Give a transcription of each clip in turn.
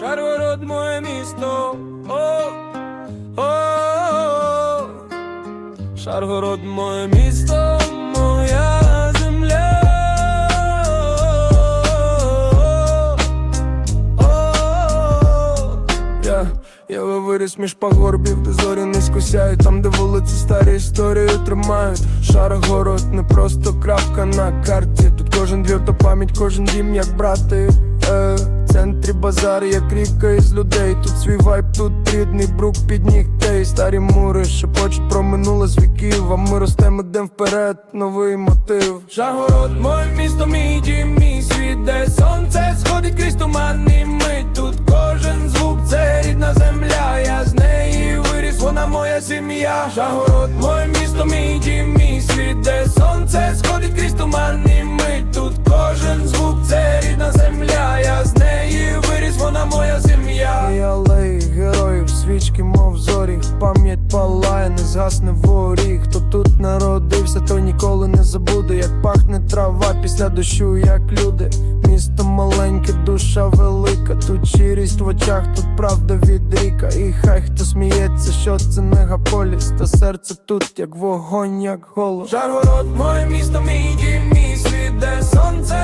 Шаргород моє місто. О, о, Шаргород моє місто, моя земля. О, Я, виріс між пагорбів, де зорі низько сяють Там, де вулиці старі історію тримають Шаргород не просто крапка на карті Тут кожен двір то пам'ять, кожен дім як брати е, центрі базар, як ріка із людей. Тут свій вайб, тут рідний брук під нігтей. Старі мури шепочуть про минуле з віків А ми ростемо йдем вперед, новий мотив. Шаргород, моє місто, мій дім, мій світ, де сонце сходить крізь туман і ми тут кожен звук, це рідна земля, я з неї виріс, вона моя сім'я. Шагород, згасне воріг. Хто тут народився, той ніколи не забуде, як пахне трава після дощу, як люди. Місто маленьке, душа велика, тут щирість в очах, тут правда від ріка. І хай хто сміється, що це мегаполіс, та серце тут, як вогонь, як голос. Жаргород, моє місто, мій дім, мій світ, де сонце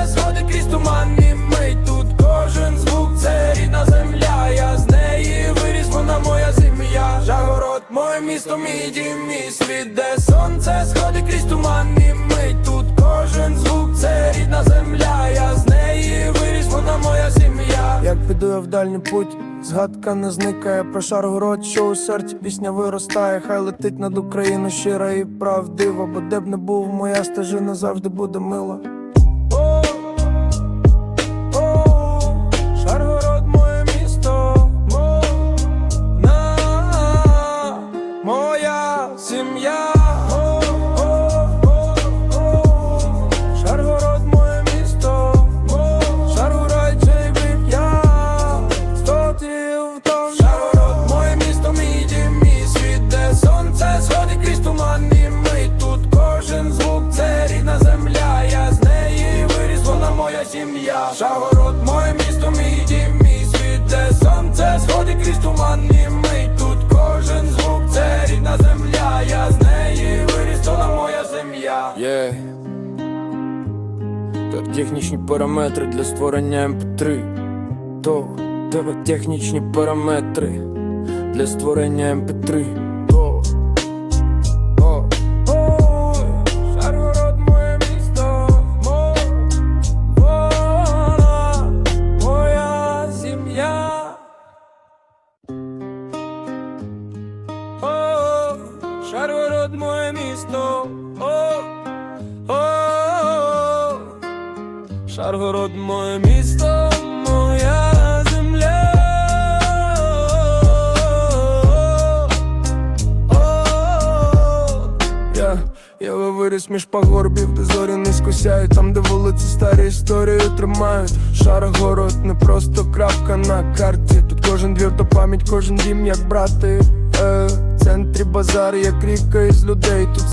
місто, мій дім, мій де сонце сходить крізь туман і ми тут кожен звук, це рідна земля, я з неї виріс, вона моя сім'я. Як піду я в дальній путь, згадка не зникає про Шаргород, що у серці пісня виростає, хай летить над Україну щира і правдива, бо де б не був, моя стежина завжди буде мила. Шаргород, моє місто, мій дім, мій світ, де сонце сходить крізь туман, і ми тут кожен звук, це рідна земля, я з неї виріс, вона моя сім'я. Yeah. Так технічні параметри для створення MP3 То тебе технічні параметри для створення MP3 Шаргород, моє місто. О, о, Шаргород, моє місто, моя земля. О, Я, виріс між пагорбів, де зорі низько сяють Там, де вулиці старі історію тримають Шаргород не просто крапка на карті Тут кожен двір то пам'ять, кожен дім як брати е, центрі базар, як ріка із людей. Тут